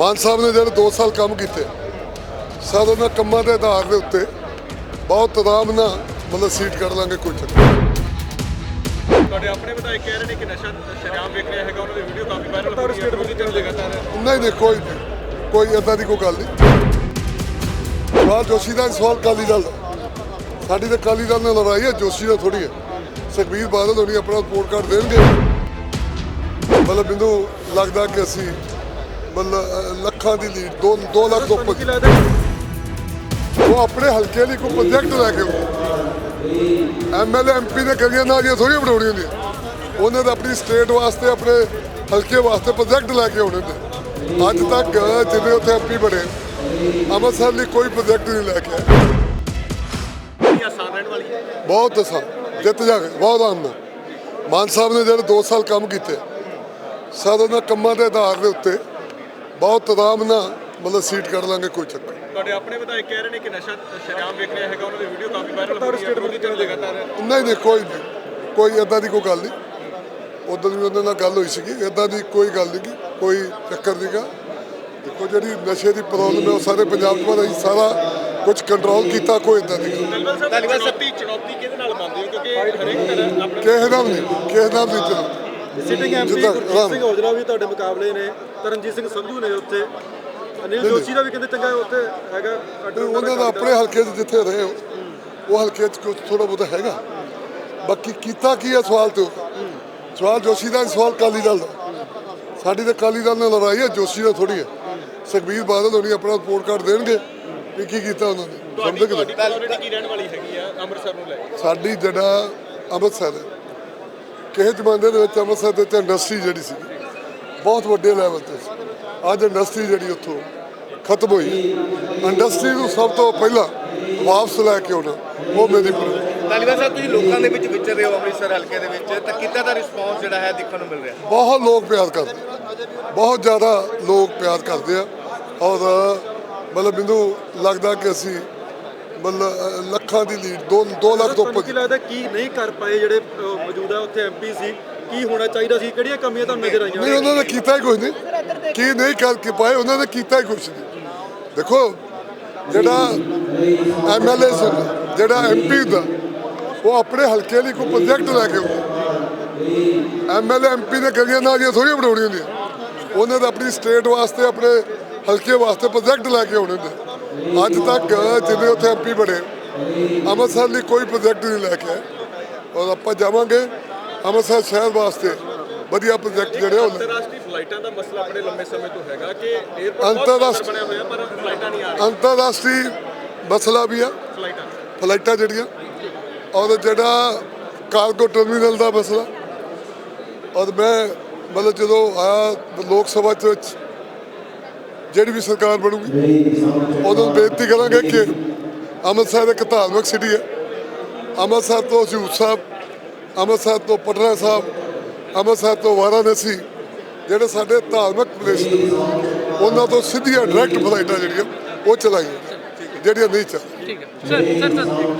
ਮਾਨ ਸਾਹਿਬ ਨੇ ਜਿਹੜੇ 2 ਸਾਲ ਕੰਮ ਕੀਤੇ ਸਰ ਉਹਨਾਂ ਕੰਮਾਂ ਦੇ ਆਧਾਰ ਦੇ ਉੱਤੇ ਬਹੁਤ ਆਰਾਮ ਨਾਲ ਮਤਲਬ ਸੀਟ ਕੱਢ ਲਾਂਗੇ ਕੋਈ ਚੱਕਰ ਨਹੀਂ। ਤੁਹਾਡੇ ਆਪਣੇ ਵਿਧਾਇਕ ਕਹਿ ਰਹੇ ਨੇ ਕਿ ਨਸ਼ਾ ਸ਼ਰਾਬ ਵਿਕ ਰਿਹਾ ਹੈਗਾ ਉਹਨਾਂ ਦੀ ਵੀਡੀਓ ਕਾਫੀ ਵਾਇਰਲ ਹੋ ਰਹੀ ਹੈ ਵਿਰੋਧੀ ਧਿਰ ਲਗਾਤਾਰ ਨਹੀਂ ਨਹੀਂ ਕੋਈ ਕੋਈ ਏਦਾਂ ਦੀ ਕੋਈ ਗੱਲ ਨਹੀਂ। ਸਵਾਲ ਜੋਸ਼ੀ ਦਾ ਸਵਾਲ ਕਾਲੀ ਦਲ ਦਾ। ਸਾਡੀ ਤਾਂ ਕਾਲੀ ਦਲ ਨਾਲ ਲੜਾਈ ਹੈ ਜੋਸ਼ੀ ਨਾਲ ਥੋੜੀ ਹੈ। ਸੁਖਬੀਰ ਬਾਦਲ ਹੋਣੀ ਆਪਣਾ ਰਿਪੋਰਟ ਕਾਰਡ ਦੇਣਗੇ। ਮਤਲਬ ਮੈਨੂੰ ਲੱਗਦਾ ਕਿ ਅਸੀਂ ਮਤਲਬ ਲੱਖਾਂ ਦੀ ਲੀਡ 2 2 ਲੱਖ ਤੋਂ ਉੱਪਰ ਉਹ ਆਪਣੇ ਹਲਕੇ ਲਈ ਕੋਈ ਪ੍ਰੋਜੈਕਟ ਲੈ ਕੇ ਆਉਂਦੇ। ਐਮਐਲਏ ਐਮਪੀ ਦੇ ਕਰੀਆਂ ਨਾਲ ਇਹ ਥੋੜੀ ਬਣਾਉਣੀ ਹੁੰਦੀ ਉਹਨਾਂ ਦਾ ਆਪਣੀ ਸਟੇਟ ਵਾਸਤੇ, ਆਪਣੇ ਹਲਕੇ ਵਾਸਤੇ ਪ੍ਰੋਜੈਕਟ ਲੈ ਕੇ ਆਉਣੇ ਨੇ ਅੱਜ ਤੱਕ ਜਿੰਨੇ ਉੱਥੇ ਐਮਪੀ ਬਣੇ, ਅੰਮ੍ਰਿਤਸਰ ਲਈ ਕੋਈ ਪ੍ਰੋਜੈਕਟ ਨਹੀਂ ਲੈ ਕੇ ਆਏ। ਬਹੁਤ ਆਸਾਨ ਜਿੱਤ ਜਾਗੇ ਬਹੁਤ ਆਰਾਮ ਨਾਲ ਮਾਨ ਸਾਹਿਬ ਨੇ ਜਿਹੜੇ 2 ਸਾਲ ਕੰਮ ਕੀਤੇ, ਸਰ ਉਹਨਾਂ ਕੰਮਾਂ ਦੇ ਆਧਾਰ ਦੇ ਉੱਤੇ ਬਹੁਤ ਆਰਾਮ ਨਾਲ ਮਤਲਬ ਸੀਟ ਕੱਢ ਲਾਂਗੇ ਕੋਈ ਚੱਕਰ। ਤੁਹਾਡੇ ਆਪਣੇ ਵਿਧਾਇਕ ਕਹਿ ਰਹੇ ਨੇ ਕਿ ਨਸ਼ਾ ਸ਼ਰਾਬ ਵਿਕ ਰਿਹਾ ਹੈਗਾ ਉਹਨਾਂ ਦੀ ਵੀਡੀਓ ਕਾਫੀ ਵਾਇਰਲ ਹੋ ਰਹੀ ਹੈ। ਨਹੀਂ ਨਹੀਂ ਕੋਈ ਨਹੀਂ। ਕੋਈ ਏਦਾਂ ਦੀ ਕੋਈ ਗੱਲ ਨਹੀਂ। ਉਦੋਂ ਵੀ ਉਹਨਾਂ ਨਾਲ ਗੱਲ ਹੋਈ ਸੀਗੀ ਏਦਾਂ ਦੀ ਕੋਈ ਗੱਲ ਨਹੀਂ ਕੋਈ ਚੱਕਰ ਨਹੀਂਗਾ ਦੇਖੋ ਜਿਹੜੀ ਨਸ਼ੇ ਦੀ ਪ੍ਰੋਬਲਮ ਹੈ ਉਹ ਸਾਰੇ ਪੰਜਾਬ 'ਚ ਪਰ ਸਾਰਾ ਕੁਝ ਕੰਟਰੋਲ ਕੀਤਾ ਕੋਈ ਏਦਾਂ ਦੀ। ਧਾਲੀਵਾਲ ਸਾਹਿਬ ਚੁਣੌਤੀ ਚੁਣੌਤੀ ਕਿਹਦੇ ਨਾਲ ਮੰਨਦੇ ਹੋ? ਕਿਉਂਕਿ ਹਰੇਕ ਤਰ੍ਹਾਂ ਆਪਣੇ ਕਿਸੇ ਨਾਲ ਵੀ ਨਹੀਂ ਕਿਸੇ ਨਾਲ ਵੀ ਨਹੀਂ ਸਿਟਿੰਗ ਐਮਪੀ। ਸਿੰਘ ਔਜਲਾ ਵੀ ਤੁਹਾਡੇ ਮੁਕਾਬਲੇ ਨੇ। ਤਰਨਜੀਤ ਸਿੰਘ ਸੰਧੂ ਨੇ ਉੱਥੇ। ਅਨਿਲ ਜੋਸ਼ੀ ਦਾ ਵੀ ਕਹਿੰਦੇ ਚੰਗਾ ਉੱਥੇ ਹੈਗਾ ਉਹਨਾਂ ਦਾ ਆਪਣੇ ਹਲਕੇ 'ਚ ਜਿੱਥੇ ਰਹੇ ਹੋ ਉਹ ਹਲਕੇ 'ਚ ਕੁਝ ਥੋੜਾ ਬਹੁਤਾ ਹੈਗਾ। ਬਾਕੀ ਕੀਤਾ ਕੀ ਹੈ ਸਵਾਲ ਤੇ ਸਵਾਲ ਜੋਸ਼ੀ ਦਾ ਸਵਾਲ ਕਾਲੀ ਦਲ ਦਾ। ਸਾਡੀ ਤਾਂ ਕਾਲੀ ਦਲ ਨਾਲ ਲੜਾਈ ਹੈ ਜੋਸ਼ੀ ਨਾਲ ਥੋੜੀ ਹੈ। ਸੁਖਬੀਰ ਬਾਦਲ ਹੋਣੀ ਆਪਣਾ ਰਿਪੋਰਟ ਕਾਰਡ ਦੇਣਗੇ ਵੀ ਕੀ ਕੀਤਾ ਉਹਨਾਂ ਨੇ। ਤੁਹਾਡੀ ਸਮਝਦੇ ਤੁਹਾਡੀ ਕਿ ਪ੍ਰਾਇੋਰਟੀ ਕੀ ਰਹਿਣ ਵਾਲੀ ਹੈਗੀ ਆ ਅੰਮ੍ਰਿਤਸਰ ਨੂੰ ਲੈ ਕੇ? ਸਾਡੀ ਜਿਹੜਾ ਅੰਮ੍ਰਿਤਸਰ ਕਿਸੇ ਜ਼ਮਾਨੇ ਦੇ ਵਿੱਚ ਅੰਮ੍ਰਿਤਸਰ ਦੇ ਵਿੱਚ ਇੰਡਸਟਰੀ ਜਿਹੜੀ ਸੀ ਬਹੁਤ ਵੱਡੇ ਲੈਵਲ ਤੇ ਸੀ। ਅੱਜ ਇੰਡਸਟਰੀ ਜਿਹੜੀ ਉੱਥੋਂ ਖਤਮ ਹੋਈ ਇੰਡਸਟਰੀ ਨੂੰ ਸਭ ਤੋਂ ਪਹਿਲਾਂ ਵਾਪਸ ਲੈ ਕੇ ਆਉਣਾ ਉਹ ਮੇਰੀ ਤਾਲੀਬਾਨ ਸਾਹਿਬ ਤੁਸੀਂ ਲੋਕਾਂ ਦੇ ਵਿੱਚ ਵਿਚਰ ਰਹੇ ਹੋ ਅੰਮ੍ਰਿਤਸਰ ਹਲਕੇ ਦੇ ਵਿੱਚ। ਤਾਂ ਕਿੱਦਾਂ ਦਾ ਰਿਸਪੌਂਸ ਜਿਹੜਾ ਹੈ ਦੇਖਣ ਨੂੰ ਮਿਲ ਰਿਹਾ? ਬਹੁਤ ਲੋਕ ਪਿਆਰ ਕਰਦੇ ਬਹੁਤ ਜ਼ਿਆਦਾ ਲੋਕ ਪਿਆਰ ਕਰਦੇ ਆ। ਔਰ ਮਤਲਬ ਮੈਨੂੰ ਲੱਗਦਾ ਕਿ ਅਸੀਂ ਮਤਲਬ ਲੱਖਾਂ ਦੀ ਲੀਡ 2 2 ਲੱਖ ਤੋਂ ਉੱਪਰ ਕੀ ਲੱਗਦਾ ਕੀ ਨਹੀਂ ਕਰ ਪਾਏ ਜਿਹੜੇ ਮੌਜੂਦਾ ਉੱਥੇ ਐਮਪੀ ਸੀ ਕੀ ਹੋਣਾ ਚਾਹੀਦਾ ਸੀ? ਕਿਹੜੀਆਂ ਕਮੀਆਂ ਤੁਹਾਨੂੰ ਨਜ਼ਰ ਆਈਆਂ? ਨਹੀਂ, ਉਹਨਾਂ ਨੇ ਕੀਤਾ ਹੀ ਕੁਝ ਨਹੀਂ। ਕੀ ਨਹੀਂ ਕਰ ਕੇ ਪਾਏ, ਉਹਨਾਂ ਨੇ ਕੀਤਾ ਹੀ ਕੁਝ ਨਹੀਂ। ਦੇਖੋ, ਜਿਹੜਾ ਐਮਐਲਏ ਹੁੰਦਾ ਜਿਹੜਾ ਐਮਪੀ ਹੁੰਦਾ ਉਹ ਆਪਣੇ ਹਲਕੇ ਲਈ ਕੋਈ ਪ੍ਰੋਜੈਕਟ ਲੈ ਕੇ ਆਉਂਦਾ। ਐਮਐਲਏ ਐਮਪੀ ਦੇ ਕਰੀਆਂ ਨਾਲ ਇਹ ਥੋੜੀ ਬਣਾਉਣੀ ਹੁੰਦੀ ਉਹਨਾਂ ਦਾ ਆਪਣੀ ਸਟੇਟ ਵਾਸਤੇ, ਆਪਣੇ ਹਲਕੇ ਵਾਸਤੇ ਪ੍ਰੋਜੈਕਟ ਲੈ ਕੇ ਆਉਣੇ ਹੁੰਦੇ। ਅੱਜ ਤੱਕ ਜਿੰਨੇ ਉੱਥੇ ਐਮਪੀ ਬਣੇ, ਅੰਮ੍ਰਿਤਸਰ ਲਈ ਕੋਈ ਪ੍ਰੋਜੈਕਟ ਨਹੀਂ ਲੈ ਕੇ ਆਏ। ਔਰ ਆਪਾਂ ਜਾਵਾਂਗੇ। ਅੰਮ੍ਰਿਤਸਰ ਸ਼ਹਿਰ ਵਾਸਤੇ ਵਧੀਆ ਪ੍ਰੋਜੈਕਟ ਜਿਹੜੇ ਉਹ ਅੰਤਰਰਾਸ਼ਟਰੀ ਫਲਾਈਟਾਂ ਦਾ ਮਸਲਾ ਬੜੇ ਲੰਮੇ ਸਮੇਂ ਤੋਂ ਹੈਗਾ ਕਿ 에어ਪੋਰਟ ਬਣਿਆ ਹੋਇਆ ਪਰ ਫਲਾਈਟਾਂ ਨਹੀਂ ਆ ਰਹੀਆਂ। ਅੰਤਰਰਾਸ਼ਟਰੀ ਮਸਲਾ ਵੀ ਆ। ਫਲਾਈਟਾਂ ਫਲਾਈਟਾਂ ਜਿਹੜੀਆਂ ਔਰ ਜਿਹੜਾ ਕਾਰਗੋ ਟਰਮੀਨਲ ਦਾ ਮਸਲਾ ਔਰ ਮੈਂ ਮਤਲਬ ਜਦੋਂ ਆਇਆ ਲੋਕ ਸਭਾ ਚ ਵਿੱਚ ਜਿਹੜੀ ਵੀ ਸਰਕਾਰ ਬਣੂਗੀ ਉਦੋਂ ਬੇਨਤੀ ਕਰਾਂਗੇ ਕਿ ਅੰਮ੍ਰਿਤਸਰ ਇੱਕ ਧਾਰਮਿਕ ਸਿਟੀ ਹੈ। ਅੰਮ੍ਰਿਤਸਰ ਤੋਂ ਹਜ਼ੂਰ ਸਾਹਿਬ ਅੰਮ੍ਰਿਤਸਰ ਤੋਂ ਪਟਨਾ ਸਾਹਿਬ, ਅੰਮ੍ਰਿਤਸਰ ਤੋਂ ਵਾਰਾਣਸੀ, ਜਿਹੜੇ ਸਾਡੇ ਧਾਰਮਿਕ ਪਲੇਸ ਨੇ, ਉਹਨਾਂ ਤੋਂ ਸਿੱਧੀਆਂ ਡਾਇਰੈਕਟ ਫਲਾਈਟਾਂ ਜਿਹੜੀਆਂ, ਉਹ ਚਲਾਈਆਂ, ਜਿਹੜੀਆਂ ਨਹੀਂ ਚੱਲ ਠੀਕ ਹੈ। Sir sir.